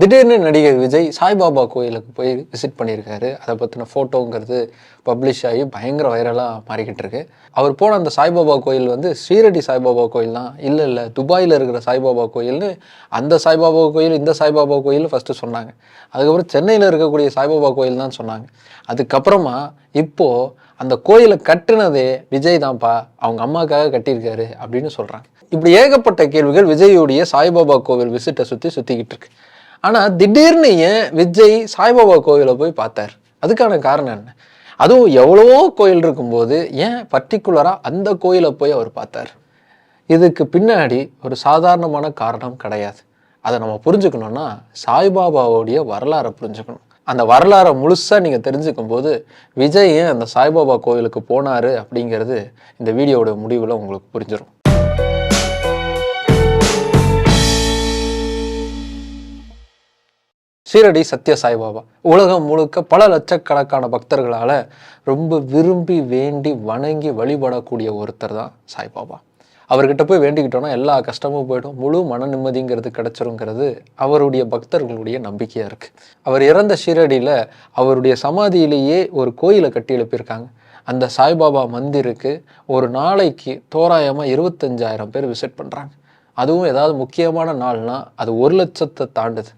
திடீர்னு நடிகர் விஜய் சாய்பாபா கோயிலுக்கு போய் விசிட் பண்ணியிருக்காரு. அதை பற்றின ஃபோட்டோங்கிறது பப்ளிஷ் ஆகி பயங்கர வைரலாக மாறிக்கிட்டு இருக்கு அவர் போன அந்த சாய்பாபா கோயில் வந்து ஸ்ரீரடி சாய்பாபா கோயில் தான். இல்லை இல்லை துபாயில் இருக்கிற சாய்பாபா கோயில்னு அந்த சாய்பாபா கோயில் இந்த சாய்பாபா கோயில் ஃபஸ்ட்டு சொன்னாங்க. அதுக்கப்புறம் சென்னையில் இருக்கக்கூடிய சாய்பாபா கோயில் தான் சொன்னாங்க. அதுக்கப்புறமா இப்போது அந்த கோயிலை கட்டுனதே விஜய் தான்ப்பா அவங்க அம்மாக்காக கட்டியிருக்காரு அப்படின்னு சொல்கிறாங்க இப்படி ஏகப்பட்ட கேள்விகள் விஜயுடைய சாய்பாபா கோவில் விசிட்டை சுற்றி சுற்றிக்கிட்டு இருக்கு ஆனால் திடீர்னு ஏன் விஜய் சாய்பாபா கோவிலை போய் பார்த்தார்? அதுக்கான காரணம் என்ன? அதுவும் எவ்வளவோ கோயில் இருக்கும்போது ஏன் பர்டிகுலராக அந்த கோயிலை போய் அவர் பார்த்தார்? இதுக்கு பின்னாடி ஒரு சாதாரணமான காரணம் கிடையாது. அதை நம்ம புரிஞ்சுக்கணும்னா சாய்பாபாவுடைய வரலாறை புரிஞ்சுக்கணும். அந்த வரலாறை முழுசாக நீங்கள் தெரிஞ்சுக்கும் போது விஜய் ஏன் அந்த சாய்பாபா கோயிலுக்கு போனார் அப்படிங்கிறது இந்த வீடியோவோட முடிவில் உங்களுக்கு புரிஞ்சிடும் ஷீரடி சத்ய சாய்பாபா உலகம் முழுக்க பல லட்சக்கணக்கான பக்தர்களால் ரொம்ப விரும்பி வேண்டி வணங்கி வழிபடக்கூடிய ஒருத்தர் தான் சாய்பாபா அவர்கிட்ட போய் வேண்டிக்கிட்டோன்னா எல்லா கஷ்டமும் போயிடும். முழு மன நிம்மதிங்கிறது கிடச்சிருங்கிறது அவருடைய பக்தர்களுடைய நம்பிக்கையாக இருக்குது அவர் இறந்த ஷீரடியில் அவருடைய சமாதியிலேயே ஒரு கோயிலை கட்டி எழுப்பியிருக்காங்க. அந்த சாய்பாபா மந்திருக்கு ஒரு நாளைக்கு தோராயமாக இருபத்தஞ்சாயிரம் பேர் விசிட் பண்ணுறாங்க அதுவும் ஏதாவது முக்கியமான நாள்னால் அது ஒரு லட்சத்தை தாண்டுது.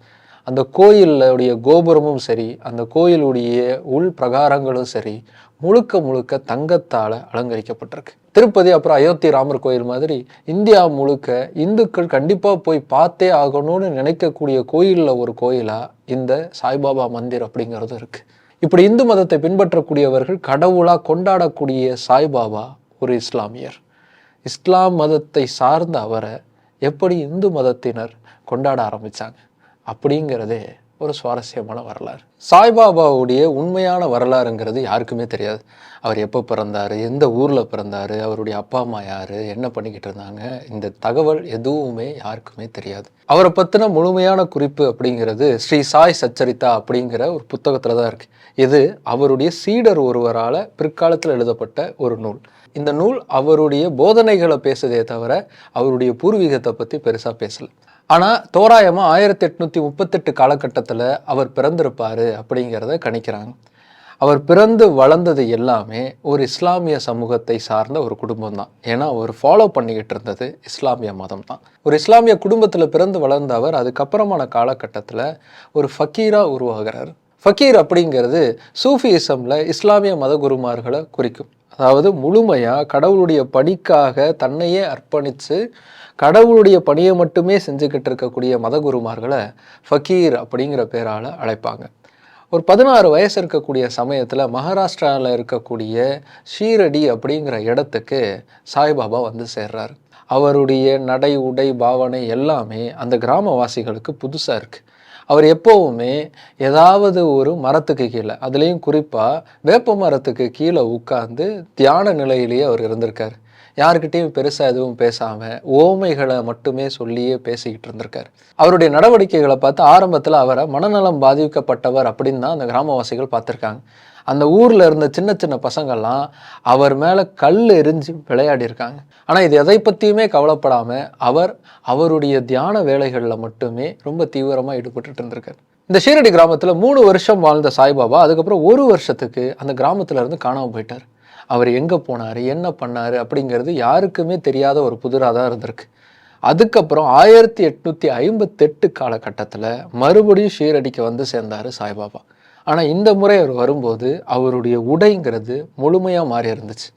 அந்த கோயிலுடைய கோபுரமும் சரி அந்த கோயிலுடைய உள் பிரகாரங்களும் சரி முழுக்க முழுக்க தங்கத்தால் அலங்கரிக்கப்பட்டிருக்கு. திருப்பதி அப்புறம் அயோத்தி ராமர் கோயில் மாதிரி இந்தியா முழுக்க இந்துக்கள் கண்டிப்பாக போய் பார்த்தே ஆகணும்னு நினைக்கக்கூடிய கோயிலில் ஒரு கோயிலாக இந்த சாய்பாபா மந்திர் அப்படிங்கிறதும் இருக்குது இப்படி இந்து மதத்தை பின்பற்றக்கூடியவர்கள் கடவுளாக கொண்டாடக்கூடிய சாய்பாபா ஒரு இஸ்லாமியர். இஸ்லாம் மதத்தை சார்ந்த அவரை எப்படி இந்து மதத்தினர் கொண்டாட ஆரம்பித்தாங்க அப்படிங்கிறதே ஒரு சுவாரஸ்யமான வரலாறு. சாய்பாபாவுடைய உண்மையான வரலாறுங்கிறது யாருக்குமே தெரியாது. அவர் எப்போ பிறந்தார் எந்த ஊரில் பிறந்தார் அவருடைய அப்பா அம்மா யார் என்ன பண்ணிக்கிட்டு இருந்தாங்க இந்த தகவல் எதுவுமே யாருக்குமே தெரியாது. அவரை பற்றின முழுமையான குறிப்பு அப்படிங்கிறது ஸ்ரீ சாய் சச்சரிதா அப்படிங்கிற ஒரு புத்தகத்தில் தான் இருக்குது இது அவருடைய சீடர் ஒருவரால் பிற்காலத்தில் எழுதப்பட்ட ஒரு நூல். இந்த நூல் அவருடைய போதனைகளை பேசுதே தவிர அவருடைய பூர்வீகத்தை பற்றி பெருசாக பேசலை. ஆனால் தோராயமாக ஆயிரத்தி எட்நூற்றி முப்பத்தெட்டு காலகட்டத்தில் அவர் பிறந்திருப்பார் அப்படிங்கிறத கணிக்கிறாங்க. அவர் பிறந்து வளர்ந்தது எல்லாமே ஒரு இஸ்லாமிய சமூகத்தை சார்ந்த ஒரு குடும்பம் தான் ஏன்னா அவர் ஃபாலோ பண்ணிக்கிட்டு இருந்தது இஸ்லாமிய மதம் தான் ஒரு இஸ்லாமிய குடும்பத்தில் பிறந்து வளர்ந்த அவர் அதுக்கப்புறமான காலகட்டத்தில் ஒரு ஃபக்கீராக உருவாகிறார். ஃபக்கீர் அப்படிங்கிறது சூஃபியிசமில் இஸ்லாமிய மத குருமார்களை குறிக்கும். அதாவது முழுமையாக கடவுளுடைய பணிக்காக தன்னையே அர்ப்பணித்து கடவுளுடைய பணியை மட்டுமே செஞ்சுக்கிட்டு இருக்கக்கூடிய மதகுருமார்களை ஃபக்கீர் அப்படிங்கிற பேரால் அழைப்பாங்க. ஒரு பதினாறு வயசு இருக்கக்கூடிய சமயத்தில் மகாராஷ்டிராவில் இருக்கக்கூடிய ஷீரடி அப்படிங்கிற இடத்துக்கு சாய்பாபா வந்து சேர்றாரு. அவருடைய நடை உடை பாவனை எல்லாமே அந்த கிராமவாசிகளுக்கு புதுசாக இருக்குது அவர் எப்போவுமே ஏதாவது ஒரு மரத்துக்கு கீழே அதுலேயும் குறிப்பாக வேப்ப மரத்துக்கு கீழே உட்கார்ந்து தியான நிலையிலேயே அவர் இருந்திருக்கார். யாருக்கிட்டேயும் பெருசாக எதுவும் பேசாமல் ஓமைகளை மட்டுமே சொல்லியே பேசிக்கிட்டு இருந்திருக்கார். அவருடைய நடவடிக்கைகளை பார்த்து ஆரம்பத்தில் அவரை மனநலம் பாதிக்கப்பட்டவர் அப்படின்னு தான் அந்த கிராமவாசிகள் பார்த்துருக்காங்க. அந்த ஊரில் இருந்த சின்ன சின்ன பசங்கள்லாம் அவர் மேலே கல் எரிஞ்சு விளையாடி இருக்காங்க. ஆனால் இது எதை பற்றியுமே கவலைப்படாமல் அவர் அவருடைய தியான வேலைகளில் மட்டுமே ரொம்ப தீவிரமாக ஈடுபட்டு இருந்திருக்கார். இந்த ஷீரடி கிராமத்தில் மூணு வருஷம் வாழ்ந்த சாய்பாபா அதுக்கப்புறம் ஒரு வருஷத்துக்கு அந்த கிராமத்துலேருந்து காணாமல் போயிட்டார். அவர் எங்கே போனார் என்ன பண்ணார் அப்படிங்கிறது யாருக்குமே தெரியாத ஒரு புதிராக தான் இருந்திருக்கு. அதுக்கப்புறம் ஆயிரத்தி எட்நூற்றி ஐம்பத்தெட்டு காலகட்டத்தில் மறுபடியும் ஷீரடிக்கு வந்து சேர்ந்தார் சாய்பாபா. ஆனால் இந்த முறை அவர் வரும்போது அவருடைய உடைங்கிறது முழுமையாக மாறி இருந்துச்சு.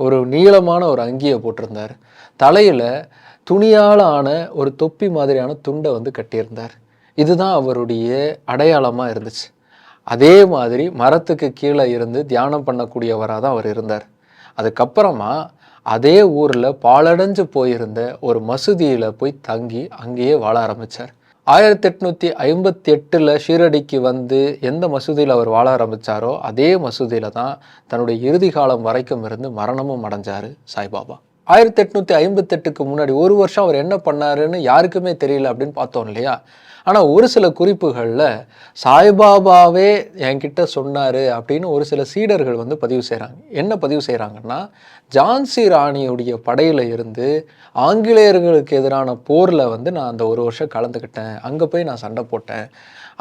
ஒரு நீளமான ஒரு அங்கியை போட்டிருந்தார். தலையில் துணியால் ஆன ஒரு தொப்பி மாதிரியான துண்டை வந்து கட்டியிருந்தார். இதுதான் அவருடைய அடையாளமாக இருந்துச்சு. அதே மாதிரி மரத்துக்கு கீழே இருந்து தியானம் பண்ணக்கூடியவராக தான் அவர் இருந்தார். அதுக்கப்புறமா அதே ஊரில் பாலடைஞ்சு போயிருந்த ஒரு மசூதியில் போய் தங்கி அங்கேயே வாழ ஆரம்பித்தார் ஆயிரத்தி எட்நூற்றி ஐம்பத்தி எட்டில் ஷீரடிக்கு வந்து எந்த மசூதியில் அவர் வாழ ஆரம்பித்தாரோ அதே மசூதியில் தான் தன்னுடைய இறுதி காலம் வரைக்கும் இருந்து மரணமும் அடைஞ்சார் சாய்பாபா. ஆயிரத்தி எட்நூற்றி ஐம்பத்தெட்டுக்கு முன்னாடி ஒரு வருஷம் அவர் என்ன பண்ணாருன்னு யாருக்குமே தெரியல அப்படின்னு பார்த்தோம் இல்லையா? ஆனால் ஒரு சில குறிப்புகளில் சாய்பாபாவே என்கிட்ட சொன்னார் அப்படின்னு ஒரு சில சீடர்கள் வந்து பதிவு செய்கிறாங்க என்ன பதிவு செய்கிறாங்கன்னா ஜான்சி ராணியுடைய படையில் இருந்து ஆங்கிலேயர்களுக்கு எதிரான போரில் வந்து நான் அந்த ஒரு வருஷம் கலந்துக்கிட்டேன் அங்கே போய் நான் சண்டை போட்டேன்.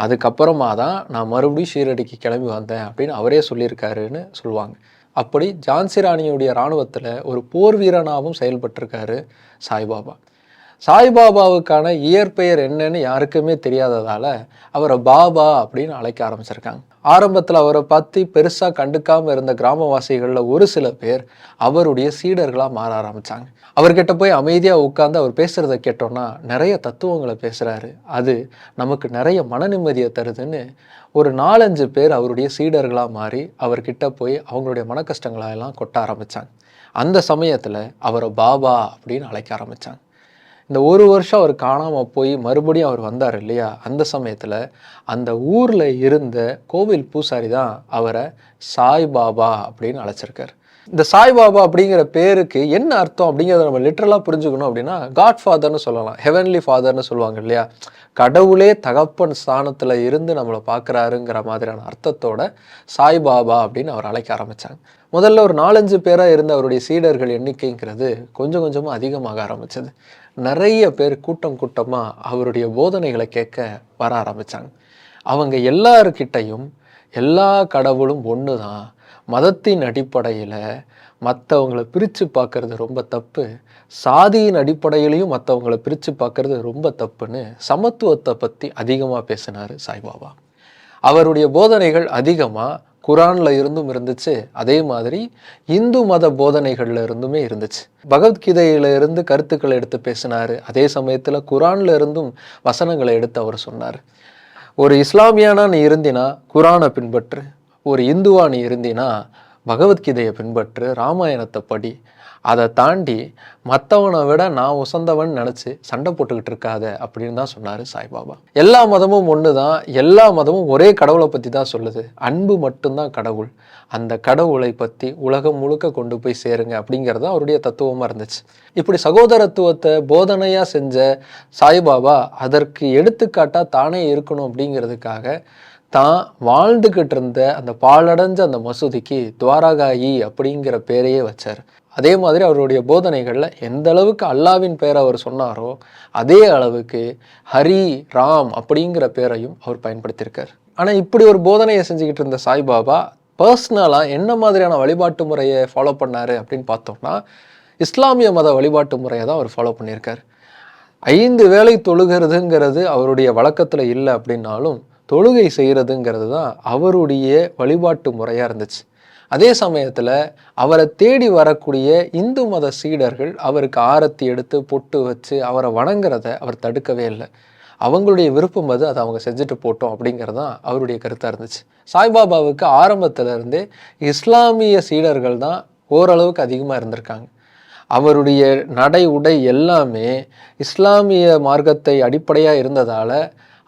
அதுக்கப்புறமா தான் நான் மறுபடியும் ஷீரடிக்கு கிளம்பி வந்தேன் அப்படின்னு அவரே சொல்லியிருக்காருன்னு சொல்லுவாங்க. அப்படி ஜான்சி ராணியுடைய இராணுவத்தில் ஒரு போர் வீரனாகவும் செயல்பட்டிருக்காரு சாய்பாபா. சாய்பாபாவுக்கான இயற்பெயர் என்னன்னு யாருக்குமே தெரியாததால் அவரை பாபா அப்படின்னு அழைக்க ஆரம்பிச்சிருக்காங்க. ஆரம்பத்தில் அவரை பற்றி பெருசாக கண்டுக்காமல் இருந்த கிராமவாசிகளில் ஒரு சில பேர் அவருடைய சீடர்களாக மாற ஆரம்பித்தாங்க அவர்கிட்ட போய் அமைதியாக உட்காந்து அவர் பேசுகிறத கேட்டோன்னா நிறைய தத்துவங்களை பேசுகிறாரு அது நமக்கு நிறைய மன நிம்மதியை தருதுன்னு ஒரு நாலஞ்சு பேர் அவருடைய சீடர்களாக மாறி அவர்கிட்ட போய் அவங்களுடைய மன கஷ்டங்களை எல்லாம் கொட்ட ஆரம்பித்தாங்க அந்த சமயத்தில் அவரை பாபா அப்படின்னு அழைக்க ஆரம்பித்தாங்க இந்த ஒரு வருஷம் அவர் காணாமல் போய் மறுபடியும் அவர் வந்தார் இல்லையா? அந்த சமயத்தில் அந்த ஊரில் இருந்த கோவில் பூசாரி தான் அவரை சாய்பாபா அப்படின்னு அழைச்சிருக்கார். இந்த சாய்பாபா அப்படிங்கிற பேருக்கு என்ன அர்த்தம் அப்படிங்கிறத நம்ம லிட்ரலாக புரிஞ்சுக்கணும் அப்படின்னா காட் ஃபாதர்னு சொல்லலாம். ஹெவன்லி ஃபாதர்னு சொல்லுவாங்க இல்லையா? கடவுளே தகப்பன் ஸ்தானத்தில் இருந்து நம்மளை பார்க்குறாருங்கிற மாதிரியான அர்த்தத்தோட சாய்பாபா அப்படின்னு அவர் அழைக்க ஆரம்பித்தாங்க முதல்ல ஒரு நாலஞ்சு பேராக இருந்த அவருடைய சீடர்கள் எண்ணிக்கைங்கிறது கொஞ்சம் கொஞ்சமாக அதிகமாக ஆரம்பிச்சது. நிறைய பேர் கூட்டம் கூட்டமாக அவருடைய போதனைகளை கேட்க வர ஆரம்பித்தாங்க அவங்க எல்லாருக்கிட்டையும் எல்லா கடவுளும் ஒன்று தான் மதத்தின் அடிப்படையில் மற்றவங்களை பிரித்து பார்க்கறது ரொம்ப தப்பு. சாதியின் அடிப்படையிலையும் மற்றவங்களை பிரித்து பார்க்கறது ரொம்ப தப்புன்னு சமத்துவத்தை பற்றி அதிகமாக பேசினார் சாய்பாபா. அவருடைய போதனைகள் அதிகமாக குரானில் இருந்தும் இருந்துச்சு அதே மாதிரி இந்து மத போதனைகளில் இருந்துமே இருந்துச்சு. பகவத்கீதையில இருந்து கருத்துக்களை எடுத்து பேசினாரு. அதே சமயத்தில் குரான்ல இருந்தும் வசனங்களை எடுத்து அவர் சொன்னார். ஒரு இஸ்லாமியானா நீ இருந்தினா குரானை பின்பற்று. ஒரு இந்துவா நீ இருந்தினா பகவத்கீதையை பின்பற்று. ராமாயணத்தை படி அதை தாண்டி மற்றவனை விட நான் உசந்தவன் நினச்சி சண்டை போட்டுக்கிட்டு இருக்காத அப்படின்னு தான் சொன்னார் சாய்பாபா. எல்லா மதமும் ஒன்று தான் எல்லா மதமும் ஒரே கடவுளை பற்றி தான் சொல்லுது. அன்பு மட்டும்தான் கடவுள். அந்த கடவுளை பற்றி உலகம் முழுக்க கொண்டு போய் சேருங்க அப்படிங்கிறது அவருடைய தத்துவமாக இருந்துச்சு. இப்படி சகோதரத்துவத்தை போதனையாக செஞ்ச சாய்பாபா அதற்கு எடுத்துக்காட்டாக தானே இருக்கணும் அப்படிங்கிறதுக்காக தான் வாழ்ந்துக்கிட்டு இருந்த அந்த பாலடைஞ்ச அந்த மசூதிக்கு துவாரகாயி அப்படிங்கிற பேரையே வச்சார். அதே மாதிரி அவருடைய போதனைகளில் எந்த அளவுக்கு அல்லாவின் பெயரை அவர் சொன்னாரோ அதே அளவுக்கு ஹரி ராம் அப்படிங்கிற பேரையும் அவர் பயன்படுத்தியிருக்கார். ஆனால் இப்படி ஒரு போதனையை செஞ்சுக்கிட்டு இருந்த சாய்பாபா பர்சனலாக என்ன மாதிரியான வழிபாட்டு முறையை ஃபாலோ பண்ணார் அப்படின்னு பார்த்தோம்னா இஸ்லாமிய மத வழிபாட்டு முறையை தான் அவர் ஃபாலோ பண்ணியிருக்கார். ஐந்து வேலை தொழுகிறதுங்கிறது அவருடைய வழக்கத்தில் இல்லை அப்படின்னாலும் தொழுகை செய்கிறதுங்கிறது தான் அவருடைய வழிபாட்டு முறையாக இருந்துச்சு. அதே சமயத்தில் அவரை தேடி வரக்கூடிய இந்து மத சீடர்கள் அவருக்கு ஆரத்தி எடுத்து பொட்டு வச்சு அவரை வணங்குறத அவர் தடுக்கவே இல்லை. அவங்களுடைய விருப்பம் அது அதை அவங்க செஞ்சுட்டு போட்டோம் அப்படிங்கிறது தான் அவருடைய கருத்தாக இருந்துச்சு. சாய்பாபாவுக்கு ஆரம்பத்திலிருந்தே இஸ்லாமிய சீடர்கள் தான் ஓரளவுக்கு அதிகமாக இருந்திருக்காங்க. அவருடைய நடை உடை எல்லாமே இஸ்லாமிய மார்க்கத்தை அடிப்படையாக இருந்ததால்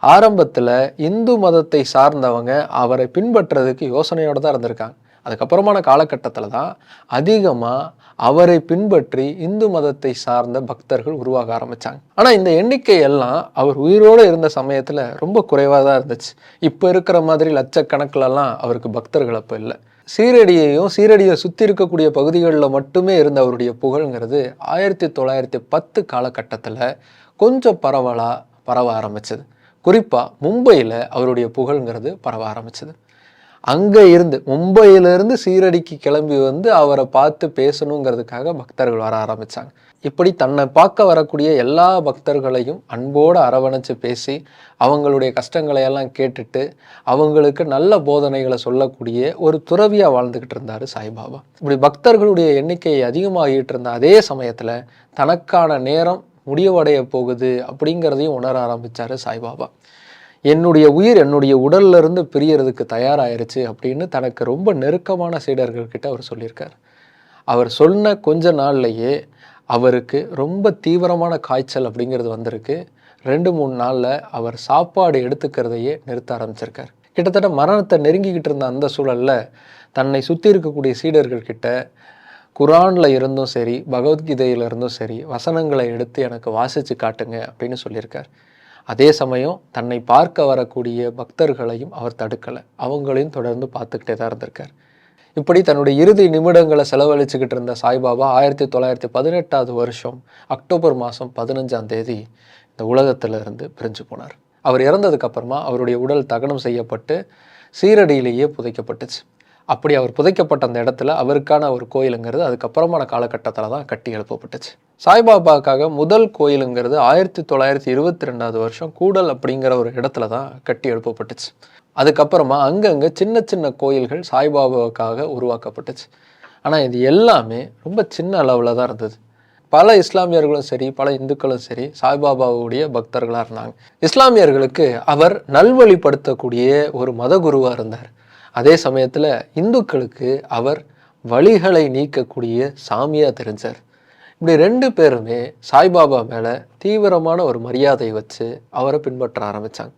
ஆரம்பத்தில் இந்து மதத்தை சார்ந்தவங்க அவரை பின்பற்றுறதுக்கு யோசனையோடு தான் இருந்திருக்காங்க. அதுக்கப்புறமான காலகட்டத்தில் தான் அதிகமாக அவரை பின்பற்றி இந்து மதத்தை சார்ந்த பக்தர்கள் உருவாக ஆரம்பித்தாங்க ஆனால் இந்த எண்ணிக்கை எல்லாம் அவர் உயிரோடு இருந்த சமயத்தில் ரொம்ப குறைவாக தான் இருந்துச்சு. இப்போ இருக்கிற மாதிரி லட்சக்கணக்கிலலாம் அவருக்கு பக்தர்கள் அப்போ இல்லை. சீரடியையும் சீரடியை சுற்றி இருக்கக்கூடிய பகுதிகளில் மட்டுமே இருந்த அவருடைய புகழ்ங்கிறது ஆயிரத்தி தொள்ளாயிரத்தி பத்து காலகட்டத்தில் கொஞ்சம் பரவலாக பரவ ஆரம்பிச்சது. குறிப்பாக மும்பையில் அவருடைய புகழ்ங்கிறது பரவ ஆரம்பிச்சது. அங்கே இருந்து மும்பையிலிருந்து சீரடிக்கு கிளம்பி வந்து அவரை பார்த்து பேசணுங்கிறதுக்காக பக்தர்கள் வர ஆரம்பித்தாங்க இப்படி தன்னை பார்க்க வரக்கூடிய எல்லா பக்தர்களையும் அன்போடு அரவணைச்சு பேசி அவங்களுடைய கஷ்டங்களை எல்லாம் கேட்டுட்டு அவங்களுக்கு நல்ல போதனைகளை சொல்லக்கூடிய ஒரு துறவியாக வாழ்ந்துக்கிட்டு இருந்தார் சாய்பாபா. இப்படி பக்தர்களுடைய எண்ணிக்கையை அதிகமாகிட்டு இருந்த அதே சமயத்தில் தனக்கான நேரம் முடிவடைய போகுது அப்படிங்கிறதையும் உணர ஆரம்பித்தார் சாய்பாபா. என்னுடைய உயிர் என்னுடைய உடல்ல இருந்து பிரியறதுக்கு தயாராயிருச்சு அப்படின்னு தனக்கு ரொம்ப நெருக்கமான சீடர்கள்கிட்ட அவர் சொல்லியிருக்கார். அவர் சொன்ன கொஞ்ச நாள்லையே அவருக்கு ரொம்ப தீவிரமான காய்ச்சல் அப்படிங்கிறது வந்திருக்கு. ரெண்டு மூணு நாளில் அவர் சாப்பாடு எடுத்துக்கிறதையே நிறுத்த ஆரம்பிச்சிருக்கார். கிட்டத்தட்ட மரணத்தை நெருங்கிக்கிட்டு இருந்த அந்த சூழலில் தன்னை சுற்றி இருக்கக்கூடிய சீடர்கள்கிட்ட குரானில் இருந்தும் சரி பகவத்கீதையில இருந்தும் சரி வசனங்களை எடுத்து எனக்கு வாசித்து காட்டுங்க அப்படின்னு சொல்லியிருக்கார். அதே சமயம் தன்னை பார்க்க வரக்கூடிய பக்தர்களையும் அவர் தடுக்கலை. அவங்களையும் தொடர்ந்து பார்த்துக்கிட்டே தான் இருந்திருக்கார். இப்படி தன்னுடைய இறுதி நிமிடங்களை செலவழிச்சுக்கிட்டு இருந்த சாய்பாபா ஆயிரத்தி தொள்ளாயிரத்தி பதினெட்டாவது வருஷம் அக்டோபர் மாதம் பதினஞ்சாம் தேதி இந்த உலகத்துல இருந்து பிரிஞ்சு போனார். அவர் இறந்ததுக்கப்புறமா அவருடைய உடல் தகனம் செய்யப்பட்டு சீரடியிலேயே புதைக்கப்பட்டுச்சு. அப்படி அவர் புதைக்கப்பட்ட அந்த இடத்துல அவருக்கான ஒரு கோயிலுங்கிறது அதுக்கப்புறமான காலகட்டத்தில் தான் கட்டி எழுப்பப்பட்டுச்சு. சாய்பாபாவுக்காக முதல் கோயிலுங்கிறது ஆயிரத்தி தொள்ளாயிரத்தி இருபத்தி ரெண்டாவது வருஷம் கூடல் அப்படிங்கிற ஒரு இடத்துல தான் கட்டி எழுப்பப்பட்டுச்சு. அதுக்கப்புறமா அங்கங்கே சின்ன சின்ன கோயில்கள் சாய்பாபாவுக்காக உருவாக்கப்பட்டுச்சு. ஆனால் இது எல்லாமே ரொம்ப சின்ன அளவில் தான் இருந்தது. பல இஸ்லாமியர்களும் சரி பல இந்துக்களும் சரி சாய்பாபாவுடைய பக்தர்களாக இருந்தாங்க. இஸ்லாமியர்களுக்கு அவர் நல்வழிப்படுத்தக்கூடிய ஒரு மத குருவாக இருந்தார். அதே சமயத்தில் இந்துக்களுக்கு அவர் வழிகளை நீக்கக்கூடிய சாமியாக தெரிஞ்சார். இப்படி ரெண்டு பேருமே சாய்பாபா மேலே தீவிரமான ஒரு மரியாதை வச்சு அவரை பின்பற்ற ஆரம்பித்தாங்க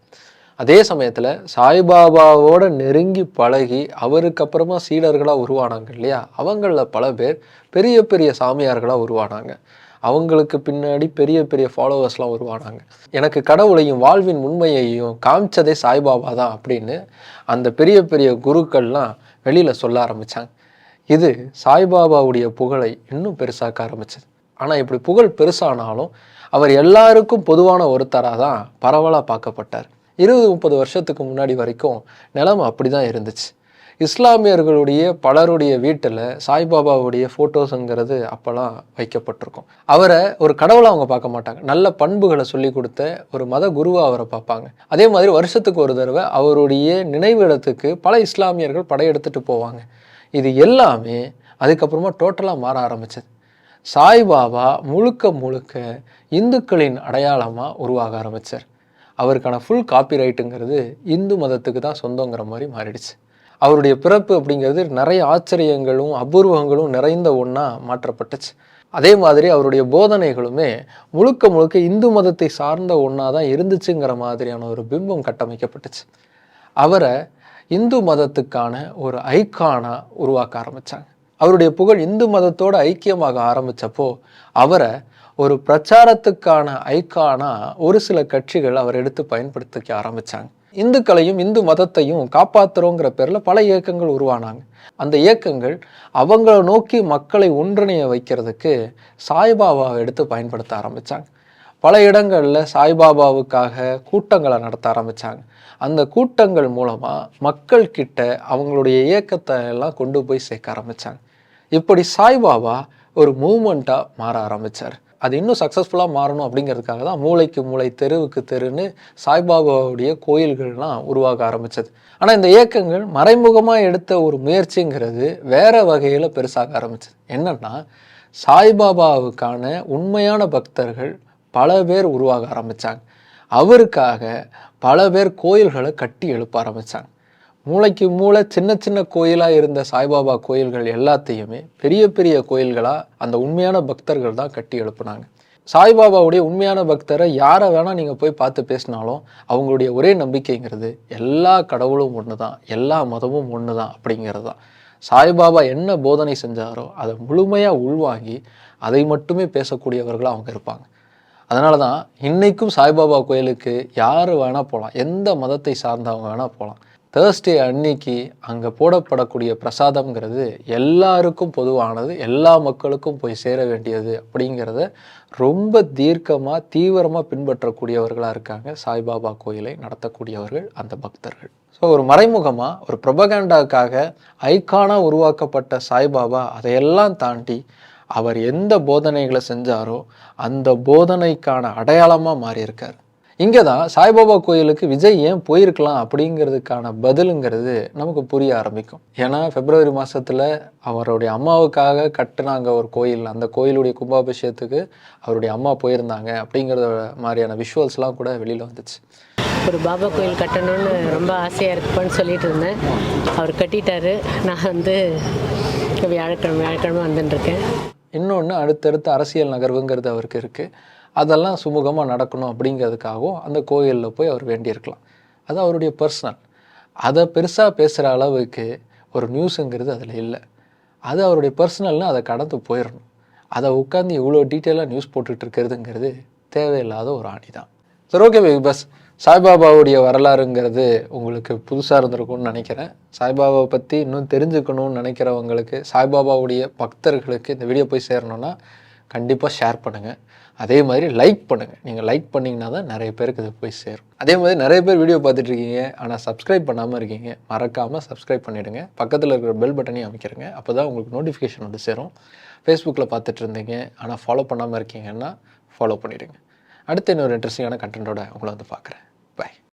அதே சமயத்தில் சாய்பாபாவோட நெருங்கி பழகி அவருக்கு அப்புறமா சீடர்களாக உருவானாங்க இல்லையா? அவங்களில் பல பேர் பெரிய பெரிய சாமியார்களாக உருவானாங்க. அவங்களுக்கு பின்னாடி பெரிய பெரிய ஃபாலோவர்ஸ்லாம் உருவானாங்க. எனக்கு கடவுளையும் வாழ்வின் உண்மையையும் காமிச்சதே சாய்பாபா தான் அப்படின்னு அந்த பெரிய பெரிய குருக்கள்லாம் வெளியில் சொல்ல ஆரம்பித்தாங்க இது சாய்பாபாவுடைய புகழை இன்னும் பெருசாக்க ஆரம்பிச்சது. ஆனால் இப்படி புகழ் பெருசானாலும் அவர் எல்லாருக்கும் பொதுவான ஒருத்தராக தான் பரவலாக பார்க்கப்பட்டார். இருபது முப்பது வருஷத்துக்கு முன்னாடி வரைக்கும் நிலம அப்படி தான் இருந்துச்சு. இஸ்லாமியர்களுடைய பலருடைய வீட்டில் சாய்பாபாவுடைய ஃபோட்டோஸுங்கிறது அப்போல்லாம் வைக்கப்பட்டிருக்கும். அவரை ஒரு கடவுளை அவங்க பார்க்க மாட்டாங்க. நல்ல பண்புகளை சொல்லி கொடுத்த ஒரு மத குருவாக அவரை பார்ப்பாங்க. அதே மாதிரி வருஷத்துக்கு ஒரு தடவை அவருடைய நினைவிடத்துக்கு பல இஸ்லாமியர்கள் படையெடுத்துட்டு போவாங்க. இது எல்லாமே அதுக்கப்புறமா டோட்டலாக மாற ஆரம்பிச்சது. சாய்பாபா முழுக்க முழுக்க இந்துக்களின் அடையாளமாக உருவாக ஆரம்பித்தார் அவருக்கான ஃபுல் காப்பிரைட்டுங்கிறது இந்து மதத்துக்கு தான் சொந்தங்கிற மாதிரி மாறிடுச்சு. அவருடைய பிறப்பு அப்படிங்கிறது நிறைய ஆச்சரியங்களும் அபூர்வங்களும் நிறைந்த ஒன்றா மாற்றப்பட்டுச்சு. அதே மாதிரி அவருடைய போதனைகளுமே முழுக்க முழுக்க இந்து மதத்தை சார்ந்த ஒன்றா தான் இருந்துச்சுங்கிற மாதிரியான ஒரு பிம்பம் கட்டமைக்கப்பட்டுச்சு. அவரை இந்து மதத்துக்கான ஒரு ஐக்கானா உருவாக்க ஆரம்பித்தாங்க அவருடைய புகழ் இந்து மதத்தோட ஐக்கியமாக ஆரம்பித்தப்போ அவரை ஒரு பிரச்சாரத்துக்கான ஐக்கானாக ஒரு சில கட்சிகள் அவர் எடுத்து பயன்படுத்திக்க ஆரம்பித்தாங்க இந்துக்களையும் இந்து மதத்தையும் காப்பாற்றுறோங்கிற பேரில் பல இயக்கங்கள் உருவானாங்க. அந்த இயக்கங்கள் அவங்கள நோக்கி மக்களை ஒன்றிணைய வைக்கிறதுக்கு சாய்பாபாவை எடுத்து பயன்படுத்த ஆரம்பித்தாங்க பல இடங்களில் சாய்பாபாவுக்காக கூட்டங்களை நடத்த ஆரம்பித்தாங்க அந்த கூட்டங்கள் மூலமாக மக்கள் கிட்ட அவங்களுடைய இயக்கத்தை எல்லாம் கொண்டு போய் சேர்க்க ஆரம்பித்தாங்க இப்படி சாய்பாபா ஒரு மூமெண்ட்டாக மாற ஆரம்பித்தார் அது இன்னும் சக்ஸஸ்ஃபுல்லாக மாறணும் அப்படிங்கிறதுக்காக தான் மூளைக்கு மூளை தெருவுக்கு தெருன்னு சாய்பாபாவுடைய கோயில்கள்லாம் உருவாக ஆரம்பித்தது ஆனால் இந்த இயக்கங்கள் மறைமுகமாக எடுத்த ஒரு முயற்சிங்கிறது வேறு வகையில் பெருசாக ஆரம்பிச்சது. என்னென்னா சாய்பாபாவுக்கான உண்மையான பக்தர்கள் பல பேர் உருவாக ஆரம்பித்தாங்க அவருக்காக பல பேர் கோயில்களை கட்டி எழுப்ப ஆரம்பித்தாங்க மூளைக்கு மூளை சின்ன சின்ன கோயிலாக இருந்த சாய்பாபா கோயில்கள் எல்லாத்தையுமே பெரிய பெரிய கோயில்களாக அந்த உண்மையான பக்தர்கள் தான் கட்டி எழுப்புனாங்க. சாய்பாபாவுடைய உண்மையான பக்தரை யாரை வேணால் நீங்கள் போய் பார்த்து பேசினாலும் அவங்களுடைய ஒரே நம்பிக்கைங்கிறது எல்லா கடவுளும் ஒன்று தான் எல்லா மதமும் ஒன்று தான் அப்படிங்கிறது தான். சாய்பாபா என்ன போதனை செஞ்சாரோ அதை முழுமையாக உள்வாங்கி அதை மட்டுமே பேசக்கூடியவர்களாக அவங்க இருப்பாங்க. அதனால தான் இன்றைக்கும் சாய்பாபா கோயிலுக்கு யார் வேணால் போகலாம் எந்த மதத்தை சார்ந்தவங்க வேணால் போகலாம் தேர்ஸ்டே அன்னைக்கு அங்கே போடப்படக்கூடிய பிரசாதம்ங்கிறது எல்லாருக்கும் பொதுவானது எல்லா மக்களுக்கும் போய் சேர வேண்டியது அப்படிங்கிறத ரொம்ப தீர்க்கமாக தீவிரமாக பின்பற்றக்கூடியவர்களாக இருக்காங்க. சாய்பாபா கோயிலை நடத்தக்கூடியவர்கள் அந்த பக்தர்கள். ஸோ ஒரு மறைமுகமாக ஒரு ப்ரொபகேண்டாக்காக ஐக்கானாக உருவாக்கப்பட்ட சாய்பாபா அதையெல்லாம் தாண்டி அவர் எந்த போதனைகளை செஞ்சாரோ அந்த போதனைக்கான அடையாளமாக மாறியிருக்கார். இங்கே தான் சாய்பாபா கோயிலுக்கு விஜய் ஏன் போயிருக்கலாம் அப்படிங்கிறதுக்கான பதிலுங்கிறது நமக்கு புரிய ஆரம்பிக்கும். ஏன்னா பிப்ரவரி மாதத்தில் அவருடைய அம்மாவுக்காக கட்டுனாங்க ஒரு கோயில். அந்த கோயிலுடைய கும்பாபிஷேகத்துக்கு அவருடைய அம்மா போயிருந்தாங்க அப்படிங்கிறத மாதிரியான விஷுவல்ஸ்லாம் கூட வெளியில் வந்துச்சு. ஒரு பாபா கோயில் கட்டணும்னு ரொம்ப ஆசையாக இருக்குப்பான்னு சொல்லிட்டு இருந்தேன். அவர் கட்டிட்டாரு. நான் வந்து வியாழக்கிழமை வியாழக்கிழமை வந்துட்டுருக்கேன் இன்னொன்று அடுத்தடுத்த அரசியல் நகர்வுங்கிறது அவருக்கு இருக்குது அதெல்லாம் சுமூகமாக நடக்கணும் அப்படிங்கிறதுக்காகவும் அந்த கோயிலில் போய் அவர் வேண்டியிருக்கலாம். அது அவருடைய பர்சனல் அதை பெருசாக பேசுகிற அளவுக்கு ஒரு நியூஸுங்கிறது அதில் இல்லை. அது அவருடைய பர்சனல்னு அதை கடந்து போயிடணும் அதை உட்காந்து இவ்வளோ டீட்டெயிலாக நியூஸ் போட்டுட்டு இருக்கிறதுங்கிறது தேவையில்லாத ஒரு ஆணி தான் சரி ஓகே பிக் பாஸ் சாய்பாபாவுடைய வரலாறுங்கிறது உங்களுக்கு புதுசாக இருந்திருக்கும்னு நினைக்கிறேன். சாய்பாபாவை பற்றி இன்னும் தெரிஞ்சுக்கணும்னு நினைக்கிறவங்களுக்கு சாய்பாபாவுடைய பக்தர்களுக்கு இந்த வீடியோ போய் சேரணும்னா கண்டிப்பாக ஷேர் பண்ணுங்கள் அதே மாதிரி லைக் பண்ணுங்கள் நீங்கள் லைக் பண்ணிங்கன்னா தான் நிறைய பேருக்கு இது போய் சேரும். அதே மாதிரி நிறைய பேர் வீடியோ பார்த்துட்டு இருக்கீங்க. ஆனால் சப்ஸ்கிரைப் பண்ணாமல் இருக்கீங்க. மறக்காமல் சப்ஸ்கிரைப் பண்ணிவிடுங்க பக்கத்தில் இருக்கிற பெல் பட்டனையும் அமைக்கிறங்க. அப்போ தான் உங்களுக்கு நோட்டிஃபிகேஷன் வந்து சேரும். ஃபேஸ்புக்கில் பார்த்துட்டு இருந்தீங்க. ஆனால் ஃபாலோ பண்ணாமல் இருக்கீங்கன்னா ஃபாலோ பண்ணிவிடுங்க அடுத்து இன்னொரு இன்ட்ரெஸ்டிங்கான கண்டென்ட்டோட உங்களை வந்து பார்க்குறேன்.